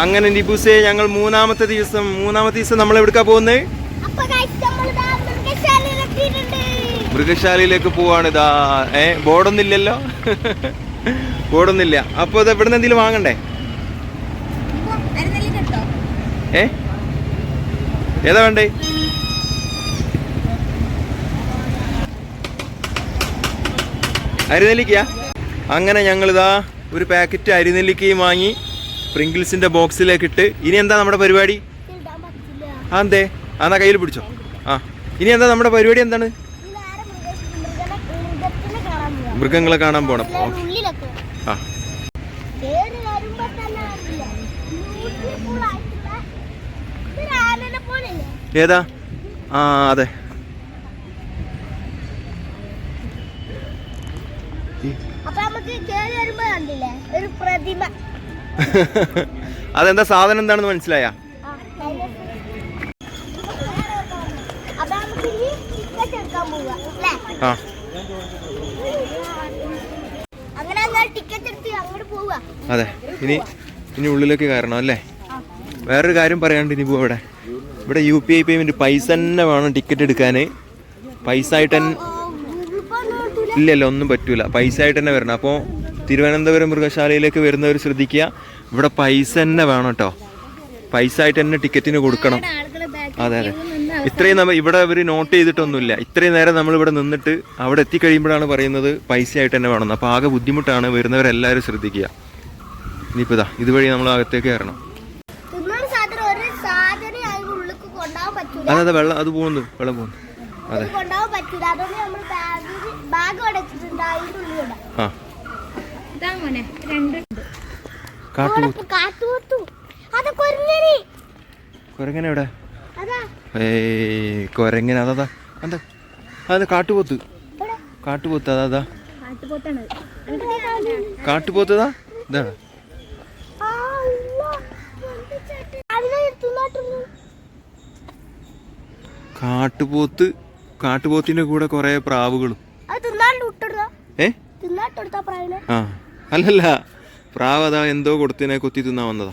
അങ്ങനെ നിബുസേ ഞങ്ങൾ മൂന്നാമത്തെ ദിവസം മൂന്നാമത്തെ ദിവസം നമ്മൾ എവിടേക്കാ പോകുന്നത്. മൃഗശാലയിലേക്ക് പോവാണ് ഇതാ ഏ ബോർഡൊന്നില്ലല്ലോ ബോർഡൊന്നില്ല അപ്പോൾ ഇത് നിന്ന് എന്തെങ്കിലും വാങ്ങണ്ടേ? ഏ? ഏതാ വേണ്ടേ? അരിനെല്ലിക്കയാ? അങ്ങനെ ഞങ്ങളിതാ ഒരു പാക്കറ്റ് അരിനെല്ലിക്കയും വാങ്ങി. പ്രിങ്കിൾസിന്റെ ബോക്സിലേക്ക് ഇട്ട് ഇനി എന്താ നമ്മുടെ പരിപാടി. ആ എന്തേ എന്നാ കയ്യിൽ പിടിച്ചോ? ആ. ഇനി എന്താ നമ്മുടെ പരിപാടി എന്താണ്. മൃഗങ്ങളെ കാണാൻ പോണം. ഓക്കെ. ആ? ഏതാ? ആ അതെ. അപ്പൊ നമുക്ക് കേറി വരുമ്പോ കണ്ടില്ലേ? ഒരു പ്രതിമ. അതെന്താ സാധനം എന്താണെന്ന് മനസ്സിലായ? ആ, അതെ ഇനി ഇനി ഉള്ളിലേക്ക് കയറണം അല്ലേ? വേറൊരു കാര്യം പറയാണ്ട് ഇനി ഇവിടെ. ഇവിടെ യു പി ഐ പേയ്മെന്റ് പൈസ തന്നെ വേണം ടിക്കറ്റ് എടുക്കാൻ. പൈസ ആയിട്ട് തന്നെ ഇല്ലല്ലോ ഒന്നും പറ്റൂല. പൈസ ആയിട്ട് തന്നെ വരണം. അപ്പോൾ തിരുവനന്തപുരം മൃഗശാലയിലേക്ക് വരുന്നവർ ശ്രദ്ധിക്കുക. ഇവിടെ പൈസ തന്നെ വേണം കേട്ടോ. പൈസ ആയിട്ട് തന്നെ ടിക്കറ്റിന് കൊടുക്കണം. അതെ അതെ. ഇത്രയും നമ്മൾ ഇവിടെ അവർ നോട്ട് ചെയ്തിട്ടൊന്നുമില്ല. ഇത്രയും നേരം നമ്മൾ ഇവിടെ നിന്നിട്ട് അവിടെ എത്തിക്കഴിയുമ്പോഴാണ് പറയുന്നത് പൈസ ആയിട്ട് തന്നെ വേണം. അപ്പോൾ ആകെ ബുദ്ധിമുട്ടാണ് വരുന്നവരെല്ലാവരും ശ്രദ്ധിക്കുക. ഇനിയിപ്പോൾ ഇതാ ഇതുവഴി നമ്മൾ അകത്തേക്ക് കയറണം. അതെ അതെ വെള്ളം അത് പോകുന്നു വെള്ളം പോകുന്നു. അതെ. ആ. കാട്ടു കാട്ടുപോത്തു അത് കൊരങ്ങനി. കുരങ്ങനെ എവിടെ? അതാ. ഏയ് കുരങ്ങനെ. അതാ എന്താ? അതെ കാട്ടുപോത്ത് കാട്ടുപോത്ത് അതാ അതാ. കാട്ടുപോത്താണ് കാട്ടുപോത്തതാ ഇതാണ് അതിനെ കാട്ടുപോത്ത് കാട്ടുപോത്തിന്റെ കൂടെ കൊറേ പ്രാവുകളും. ഏ? തിന്നാട്ടെടുത്താ പ്രാവിനെ? ആ. അല്ലല്ല പ്രാവ് അതാ എന്തോ കൊടുത്തിനെ കുത്തി തിന്നാ വന്നതാ.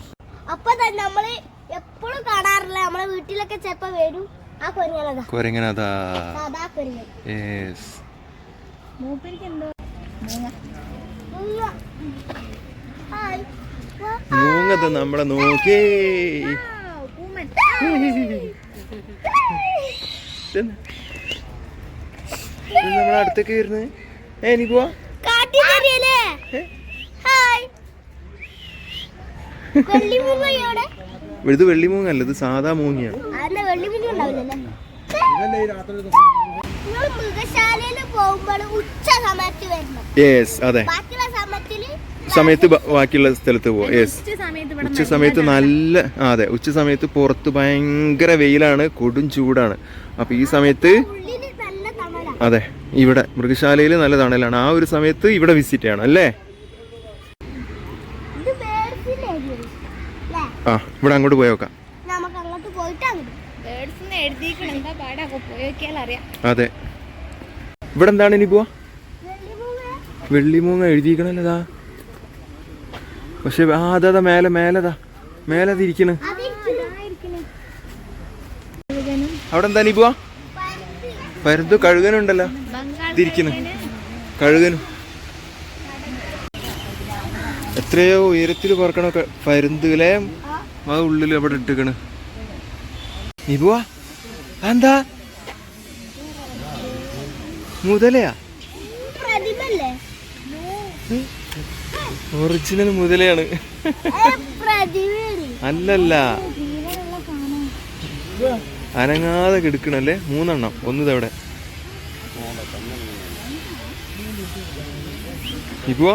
അപ്പൊ തന്നെ നമ്മൾ എപ്പോഴും കാണാറില്ല. നമ്മളെ വീട്ടിലൊക്കെ ചെലപ്പോ വരും. ആ കൊരങ്ങനതാ. കൊരങ്ങനതാ. സാദാ കൊരങ്ങൻ. യെസ്. മൂപ്പരിക്ക് എന്തോ മൂങ്ങത് നമ്മളെ നോക്കേ. നമ്മളെ അടുത്തേക്ക് വരുന്നത്? ഏ എനിക്ക് പോവാ. ഇത് വെള്ളിമൂങ്ങല്ല ഇത് സാധാ മൂങ്ങയാണ്. യെസ് അതെ. സമയത്ത് ബാക്കിയുള്ള സ്ഥലത്ത് പോവാം യെസ് ഉച്ച സമയത്ത് നല്ല അതെ. ഉച്ച സമയത്ത് പുറത്ത് ഭയങ്കര വെയിലാണ് കൊടും ചൂടാണ്. അപ്പൊ ഈ സമയത്ത് അതെ ഇവിടെ മൃഗശാലയിൽ നല്ല തണലാണ്. ആ ഒരു സമയത്ത് ഇവിടെ വിസിറ്റ് ചെയ്യണം അല്ലേ ഇത് ബേഡ്സിന്റെ ഏരിയ അല്ലേ ആ ഇവിടെ അങ്ങോട്ട് പോയോക്കാം നമുക്ക് അങ്ങോട്ട് പോയിട്ട് എഴുതിയിരിക്കണം എന്താ പാടാ? പോയി നോക്കിയാൽ അറിയാം. അതെ. ഇവിടെ എന്താണ് ഇനി പോവാ? വെള്ളിമുങ്ങ. വെള്ളിമൂങ്ങ എഴുതിയിരിക്കണല്ലതാ പക്ഷെ ആ അതാ മേലെ മേലതാ മേലെ തിരിക്കണ് അവിടെ എന്താ നീ പോവാ? പരുന്ത്. കഴുകനുണ്ടല്ലോ. തിരിക്കണ് കഴുകനും. എത്രയോ ഉയരത്തിൽ പറക്കണ ക- പരുന്ത് അല്ലേ ആ ഉള്ളിൽ അവിടെ ഇട്ടിക്കണ് നീ പോവാ എന്താ മുതലയാ? ഒറിജിനൽ മുതലയാണ്. അല്ലല്ല. അനങ്ങാതെ കിടക്കണല്ലേ? മൂന്നെണ്ണം. ഒന്ന് അവിടെ ഇപ്പോ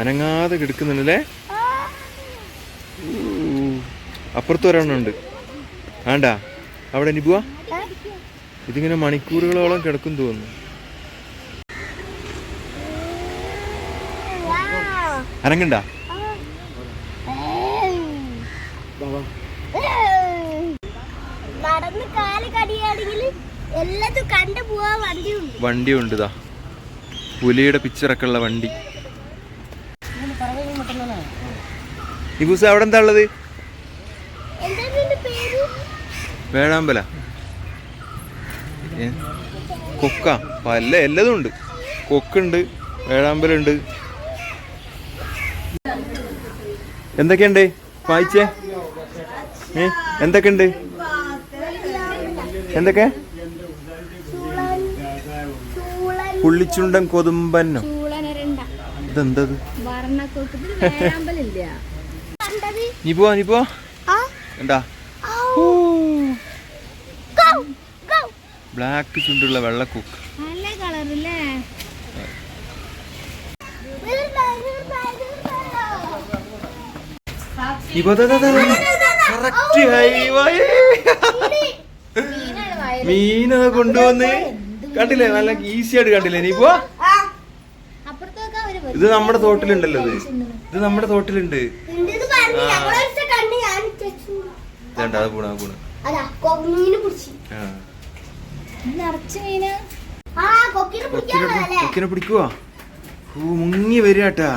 അനങ്ങാതെ കിടക്കുന്നുണ്ടല്ലേ. അപ്പുറത്ത് ഒരെണ്ണുണ്ട് ആണ്ടാ അവിടെ നിബുവാ. ഇതിങ്ങനെ മണിക്കൂറുകളോളം കിടക്കും തോന്നുന്നു. അനങ്ങണ്ട. വണ്ടിയുണ്ട്. ഇതാ പുലിയുടെ പിക്ചറൊക്കെ ഉള്ള വണ്ടി. നിബൂസ് അവിടെ എന്താ ഉള്ളത്? വേഴാമ്പല കൊക്ക. പല്ല എല്ലതും ഉണ്ട്. കൊക്കുണ്ട് വേഴാമ്പലുണ്ട് എന്തൊക്കെയുണ്ട്? വായിച്ചേ? ഏ? എന്തൊക്കെയുണ്ട്? എന്തൊക്കെ? പുള്ളിച്ചുണ്ടൻ കൊതുമ്പന്നോ? ഇതെന്തത്? നീ പോവാ നീ പോവാ. എന്താ. ബ്ലാക്ക് ചുണ്ടുള്ള വെള്ളക്കൂക്ക്. നല്ല കളറില്ലേ? മീന കൊണ്ടുവന്ന്. കണ്ടില്ലേ? നല്ല ഈസി ആയിട്ട് കണ്ടില്ലേ? നീ പോ ആ, അപ്പുറത്തൊക്കെ അവർ ഇത് നമ്മുടെ തോട്ടിലുണ്ടല്ലോ ഇത്. ഇത് നമ്മുടെ തോട്ടിലുണ്ട്. അത് പോണ പോണ. കൊക്കിനെ പിടിക്കുവാ? ഓ മുങ്ങി വരികട്ടാ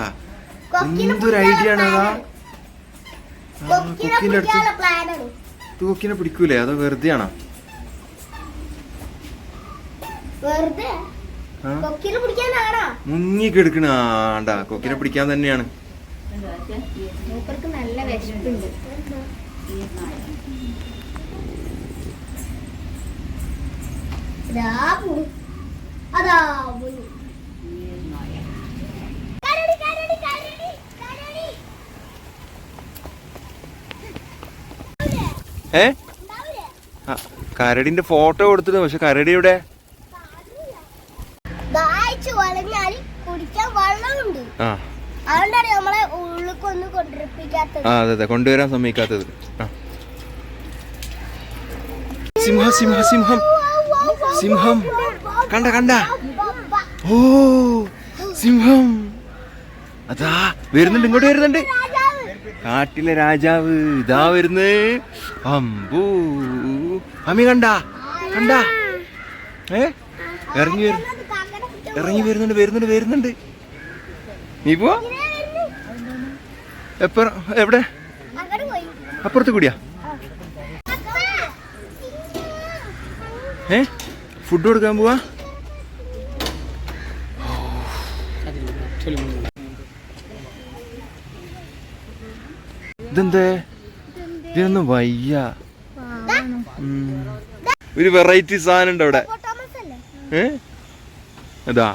എന്തൊരു ഐഡിയ ആണ്. അതാ കൊക്കിന്റെ അടുത്ത് കൊക്കിനെ പിടിക്കൂലേ? അതോ വെറുതെ ആണോ വെറുതെ? ആ? കൊക്കിനെ പിടിക്കാനാണോ മുങ്ങി കിടക്കണ ആണ്ടാ കൊക്കിനെ പിടിക്കാൻ തന്നെയാണ്. മൂപ്പർക്ക് നല്ല വിശപ്പുണ്ട്. അതാ. ഏ? കരടിന്റെ ഫോട്ടോ കൊടുത്തിട്ട് പക്ഷെ കരടി ഇവിടെ കുടിക്കാൻ വെള്ളമുണ്ട്. അതുകൊണ്ടാണ് നമ്മളെ ഉള്ളിക്കൊന്ന് കൊണ്ടിരിപ്പിക്കാത്തത് ആ അതെ അതെ. കൊണ്ടുവരാൻ സമ്മതിക്കാത്തത്. സിംഹം സിംഹം സിംഹം. സിംഹം. കണ്ട കണ്ട. ഓ സിംഹം. അതാ വരുന്നുണ്ട് ഇങ്ങോട്ട് വരുന്നുണ്ട്. കാട്ടിലെ രാജാവ് ഇതാ വരുന്നേ. അമ്പൂ. അമ്മി കണ്ട? കണ്ട? ഏ? ഇറങ്ങി വരും. അത് കാക്കനെ കുറ്റം ഇറങ്ങി വരുന്നുണ്ട് വരുന്നുണ്ട് വരുന്നുണ്ട്. നീ പോവാ? എപ്പ എവിടെ? അപ്പുറത്ത് കൂടിയാ. ഏ? ഫുഡ് കൊടുക്കാൻ പോവാ? ഇതെന്തേ? ഇതിനൊന്നും വയ്യ. ഒരു വെറൈറ്റി സാധനം ഉണ്ട് അവിടെ തോമസ് ഏ? അതാ.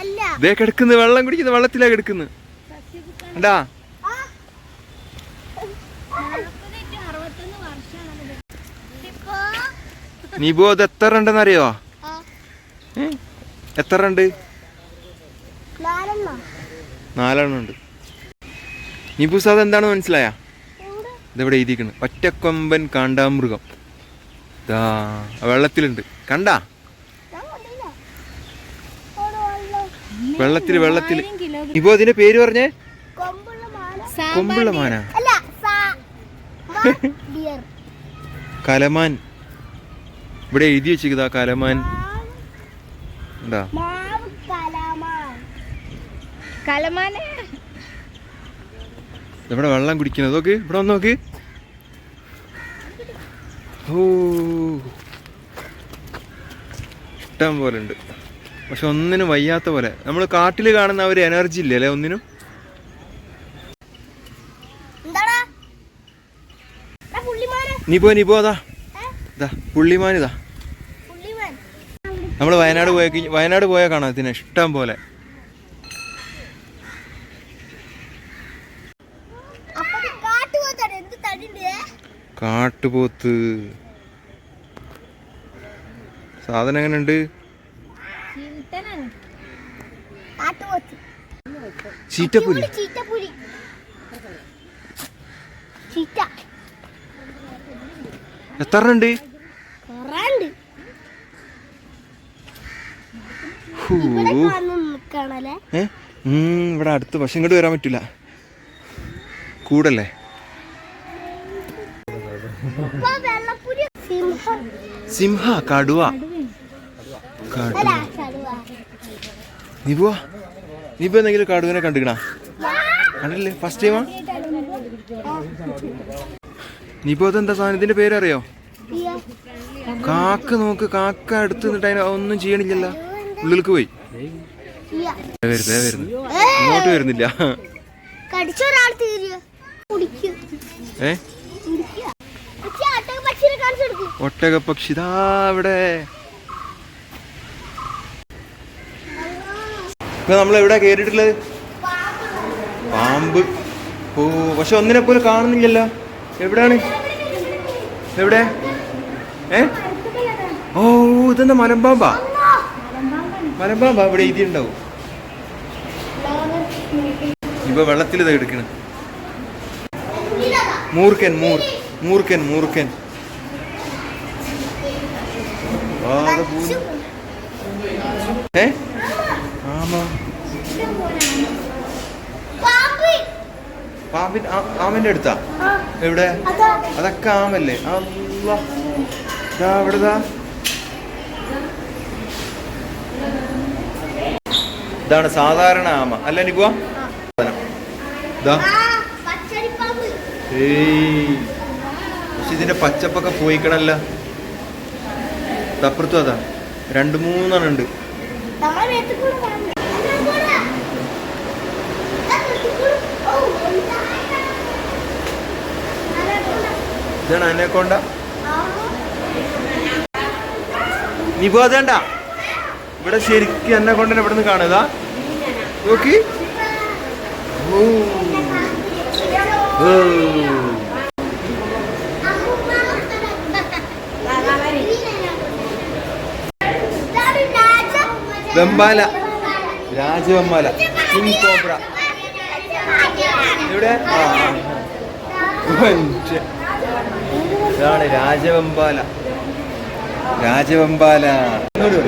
അല്ല. ഇതേ കിടക്കുന്നു വെള്ളം കുടിക്കുന്ന വെള്ളത്തിലാ കിടക്കുന്നു. അണ്ടാ ആ, അറുപത്തൊന്ന് വർഷമാണ് ഇപ്പൊ? നീ പോ അത് എത്ര ഉണ്ടെന്ന് അറിയോ ആ, ഏ? എത്ര ഉണ്ട് നാലെണ്ണോ? ഉണ്ട്. നീ സാദ് എന്താണ് മനസ്സിലായ? ഇതെവിടെ എഴുതിക്കണ് ഒറ്റക്കൊമ്പൻ കാണ്ടാമൃഗം. ദാ വെള്ളത്തിലുണ്ട്. കണ്ടാ ഞാൻ കണ്ടില്ല. അവിടെ വെള്ളം. വെള്ളത്തിൽ വെള്ളത്തിൽ. ഇപ്പൊ അതിന്റെ പേര് പറഞ്ഞേ? കൊമ്പുള്ള മാന കൊമ്പുള്ള മാന. അല്ല സാ മാ ഡിയർ കലമാൻ. ഇവിടെ എഴുതി വെച്ചിരിക്കുതാ കലമാൻ. എന്താ മാവ് കലാമാൻ. കലമാനെ. ഇവിടെ വെള്ളം കുടിക്കുന്നത്? നോക്ക് ഇവിടെ വന്ന് നോക്ക്. ഓ. ഇഷ്ടം പോലെ ഉണ്ട് പക്ഷെ ഒന്നിനും വയ്യാത്ത പോലെ. നമ്മൾ കാട്ടിൽ കാണുന്ന ഒരു എനർജി ഇല്ല അല്ലേ ഒന്നിനും? നീ പോ നീ പോ അതാ. ഏ? ഇതാ പുള്ളിമാൻ ഇതാ. നമ്മൾ വയനാട് പോയ വയനാട് പോയാൽ കാണാം ഇതിനെ ഇഷ്ടം പോലെ. കാട്ടുപോത്ത്. സാധനം എങ്ങനെയുണ്ട്? കാട്ടുപോത്ത് ചീറ്റപ്പുലി. ഇവിടെ ചീറ്റപ്പുലി. ചീറ്റ. എത്ര ഉണ്ട് ഇവിടെ അടുത്ത്. പക്ഷെ ഇങ്ങോട്ട് വരാൻ പറ്റില്ല. കൂടല്ലേ? സിംഹം. സിംഹ കടുവ. കടുവ. നീ പോവാ. നീ ഇപ്പൊ എന്തെങ്കിലും കടുവിനെ കണ്ടിക്കണ? കണ്ടില്ലേ? ഫസ്റ്റ് ടൈമാ നീപ്പോ അതെന്താ സാധനം? ഇതിന്റെ പേരറിയോ. കാക്ക നോക്ക് കാക്ക അടുത്ത് നിന്നിട്ട് അതിനെ ഒന്നും ചെയ്യണില്ലല്ലോ. ഉള്ളിലേക്ക് പോയി. വരുന്നു വരുന്നു ഇങ്ങോട്ട് വരുന്നില്ല. ഏ? ഒട്ടക പക്ഷി ഇതാ ഇവിടെ ഇപ്പൊ നമ്മൾ എവിടെ കേറിയിട്ടുള്ളത്? പാമ്പ്. ഓ പക്ഷെ ഒന്നിനെ പോലും കാണുന്നില്ലല്ലോ. എവിടെയാണ് എവിടെ? ഏ? ഓ ഇതെന്താ മലമ്പാമ്പാ? മലമ്പാമ്പാ ഇവിടെ എഴുതി ഉണ്ടാവും ഇപ്പൊ വെള്ളത്തിൽ ഇത് എടുക്കണ മൂർക്കൻ മൂർ മൂർക്കൻ മൂർക്കൻ ഏ? പാമ്പിൻ ആമന്റെ അടുത്താ? എവിടെ? അതാ. അതൊക്കെ ആമല്ലേ. അവിടെതാ എവിടെതാ ഇതാണ് സാധാരണ ആമ. അല്ല നിക്കുവാ? പക്ഷെ ഇതിന്റെ പച്ചപ്പൊക്കെ പോയിക്കണല്ല. തപ്പുറത്തും അതാ. രണ്ട് മൂന്നെണ്ണം ഉണ്ട്. ഇതാണ് അനക്കൊണ്ട നീ പോതേണ്ട ഇവിടെ ശരിക്കും എന്നെ കൊണ്ട് ഇവിടെ നിന്ന് കാണുക നോക്കി. ഓ. ഓ. വെമ്പാല. രാജവെമ്പാല. കിങ് കോബ്ര എവിടെ. ഇതാണ് രാജവെമ്പാല. രാജവെമ്പാല. ഇങ്ങോട്ട്